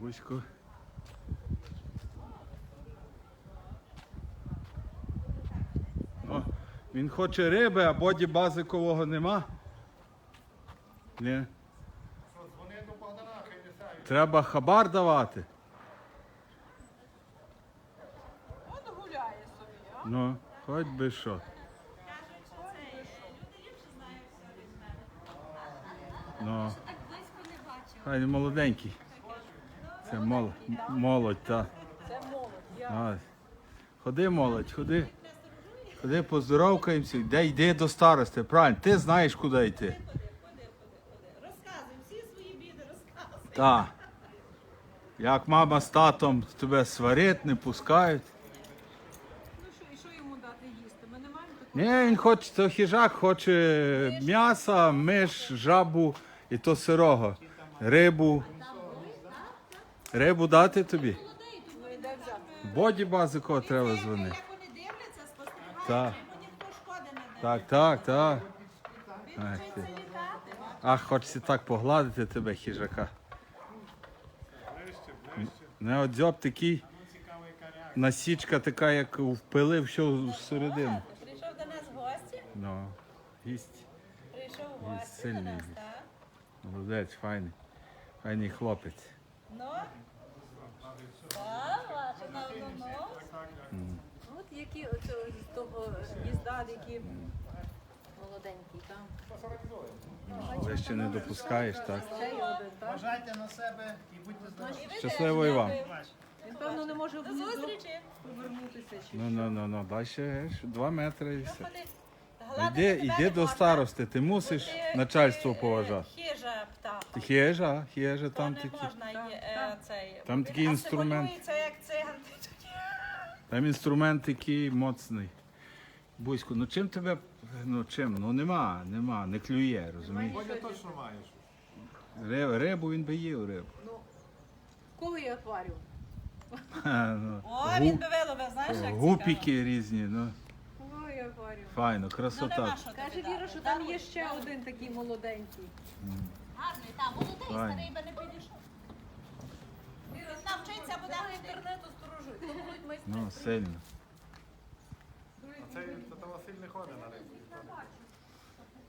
Бусько. О, він хоче риби, а боді базикового нема. Ні. Треба хабар давати. От гуляє собі, а? Ну, хоч би що. Ну, бачив. хай молоденький. Це молодь, молодь, та. Це молодь. Ходи, молодь, ходи. Ходи, поздоровкаємося, йди, йди до старости. Правильно, ти знаєш, куди йти. Розказуй, всі свої біди розказуй. Так. Як мама з татом тебе сварить, не пускають. ну що, і що йому дати їсти? Ми не маємо такого. Ні, він хоче, то хижак хоче м'яса, миш, жабу і то сирого. Рибу. Рибу дати тобі? Боді базикова треба дзвонити. Як вони дивляться, Так. Так, так, так. Він Ах ти. літати. Ах, хочеться так погладити тебе, хижака. Не от дзьоб такий. Насічка така, як впилив все всередину. Прийшов до нас в гості, Ну, гість. прийшов в гості до сильний нас, так? Молодець, файний. Файний хлопець. Ну? Так, ваше на. От які оце з того гнізда, які молоденькі, там. Ти ще не допускаєш, так? Так? Бажайте на себе і будьте здорові. Щасливо і вам. Він, певно, не може в До гніздо повернутися. Ну, ну, ну, ну, далі ж два метри і все. Іди, іди до старости, ти мусиш начальство е, поважати. Птаха. Ти Хижа, хижа, там такі. можна є, е, цей. Там такий А інструмент. симулюється, як циган. Там інструмент такий моцний. Бусько, ну чим тебе. Ну чим? Ну нема, нема, не клює, розумієш? Бодя точно маєш. Ри- Рибу він би їв рибу. В кого є акваріум? Ха, ну, О, гу- він би виловив, знаєш, як цікаво. Гупіки різні, ну В кого є акваріум? файно, Ну, нема красота. що тобі Каже дати. Віра, що там є ще один такий молоденький. Гарний, там, молодий, Файно. старий би не підійшов. Навчиться, буде майстри. Ну, сильно. А та Василь не ходить на рибу.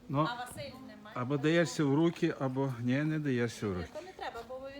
Ну, А Василь немає. або даєшся в руки, або ні, не даєшся в руки.